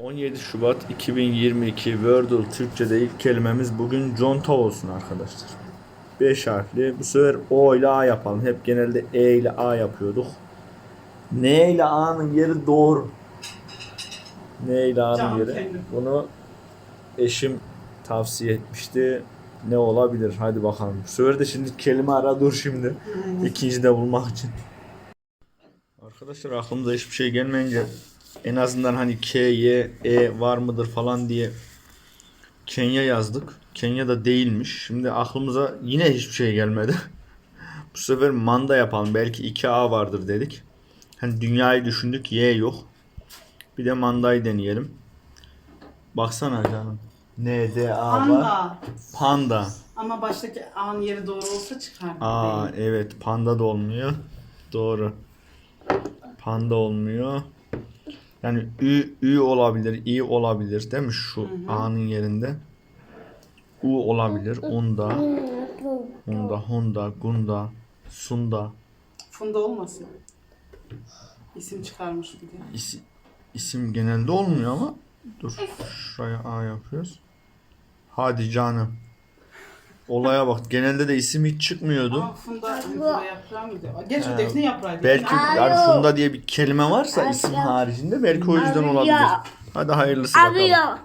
17 Şubat 2022 Wordle Türkçe'de ilk kelimemiz bugün conta olsun arkadaşlar. 5 harfli. Bu sefer O ile A yapalım. Hep genelde E ile A yapıyorduk. N ile A'nın yeri doğru. N ile A'nın yeri. Bunu eşim tavsiye etmişti. Ne olabilir? Hadi bakalım. Bu sefer de şimdi kelime ara dur şimdi. İkinci de bulmak için. Arkadaşlar aklımıza hiçbir şey gelmeyince en azından hani K, Y, E var mıdır falan diye Kenya yazdık. Kenya da değilmiş. Şimdi aklımıza yine hiçbir şey gelmedi. Bu sefer manda yapalım. Belki 2A vardır dedik. Hani dünyayı düşündük. Y yok. Bir de mandayı deneyelim. Baksana canım. N, D, A var. Panda. Panda. Ama baştaki an yeri doğru olsa çıkar. Aa evet panda da olmuyor. Doğru. Panda olmuyor. Yani ü, ü olabilir, i olabilir değil mi şu a'nın yerinde? U olabilir. Onda, onda, honda, gunda, sunda. Funda olmasın. İsim çıkarmış bir de. İsi, isim genelde olmuyor ama dur şuraya a yapıyoruz. Hadi canım. Olaya bak. Genelde de isim hiç çıkmıyordu. Ama Funda, Funda yaprağı mıydı? Gerçi defne yaprağıydı. Belki yani Funda diye bir kelime varsa isim haricinde belki o yüzden olabilir. Hadi hayırlısı bakalım. Arıyor.